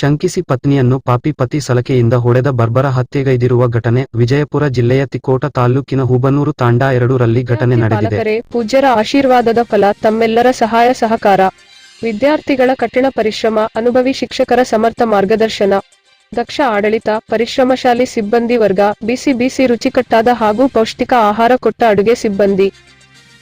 ಶಂಕಿಸಿ ಪತ್ನಿಯನ್ನು ಪಾಪಿ ಪತಿ ಸಲಕೆಯಿಂದ ಹೊಡೆದ ಬರ್ಬರ ಹತ್ಯೆಗೈದಿರುವ ಘಟನೆ ವಿಜಯಪುರ ಜಿಲ್ಲೆಯ ತಿಕೋಟ ತಾಲೂಕಿನ ಹುಬನೂರು ತಾಂಡಾ ಎರಡು ರಲ್ಲಿ ಘಟನೆ ನಡೆದಿದೆ. ಪೂಜ್ಯರ ಆಶೀರ್ವಾದದ ಫಲ ತಮ್ಮೆಲ್ಲರ ಸಹಾಯ ಸಹಕಾರ. ವಿದ್ಯಾರ್ಥಿಗಳ ಕಠಿಣ ಪರಿಶ್ರಮ ಅನುಭವಿ ಶಿಕ್ಷಕರ ಸಮರ್ಥ ಮಾರ್ಗದರ್ಶನ. ದಕ್ಷ ಆಡಳಿತ ಪರಿಶ್ರಮಶಾಲಿ ಸಿಬ್ಬಂದಿ ವರ್ಗ ಬಿಸಿ ಬಿಸಿ ರುಚಿಕಟ್ಟಾದ ಹಾಗೂ ಪೌಷ್ಟಿಕ ಆಹಾರ ಕೊಟ್ಟ ಅಡುಗೆ ಸಿಬ್ಬಂದಿ.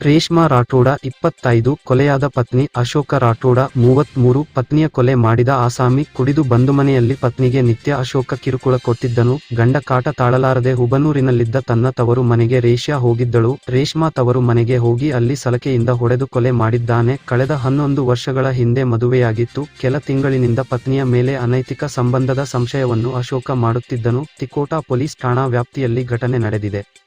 ರೇಷ್ಮಾ ರಾಠೋಡ ಇಪ್ಪತ್ತೈದು, ಕೊಲೆಯಾದ ಪತ್ನಿ ಅಶೋಕ ರಾಠೋಡ ಮೂವತ್ಮೂರು, ಪತ್ನಿಯ ಕೊಲೆ ಮಾಡಿದ ಆಸಾಮಿ ಕುಡಿದು ಬಂದು ಮನೆಯಲ್ಲಿ ಪತ್ನಿಗೆ ನಿತ್ಯ ಅಶೋಕ ಕಿರುಕುಳ ಕೊಟ್ಟಿದ್ದನು. ಗಂಡ ಕಾಟ ತಾಳಲಾರದೆ ಹುಬನೂರಿನಲ್ಲಿದ್ದ ತನ್ನ ತವರು ಮನೆಗೆ ರೇಷ್ಯಾ ಹೋಗಿದ್ದಳು. ರೇಷ್ಮಾ ತವರು ಮನೆಗೆ ಹೋಗಿ ಅಲ್ಲಿ ಸಲಕೆಯಿಂದ ಹೊಡೆದು ಕೊಲೆ ಮಾಡಿದ್ದಾನೆ. ಕಳೆದ ಹನ್ನೊಂದು ವರ್ಷಗಳ ಹಿಂದೆ ಮದುವೆಯಾಗಿತ್ತು. ಕೆಲ ತಿಂಗಳಿನಿಂದ ಪತ್ನಿಯ ಮೇಲೆ ಅನೈತಿಕ ಸಂಬಂಧದ ಸಂಶಯವನ್ನು ಅಶೋಕ ಮಾಡುತ್ತಿದ್ದನು. ತಿಕೋಟಾ ಪೊಲೀಸ್ ಠಾಣಾ ವ್ಯಾಪ್ತಿಯಲ್ಲಿ ಘಟನೆ ನಡೆದಿದೆ.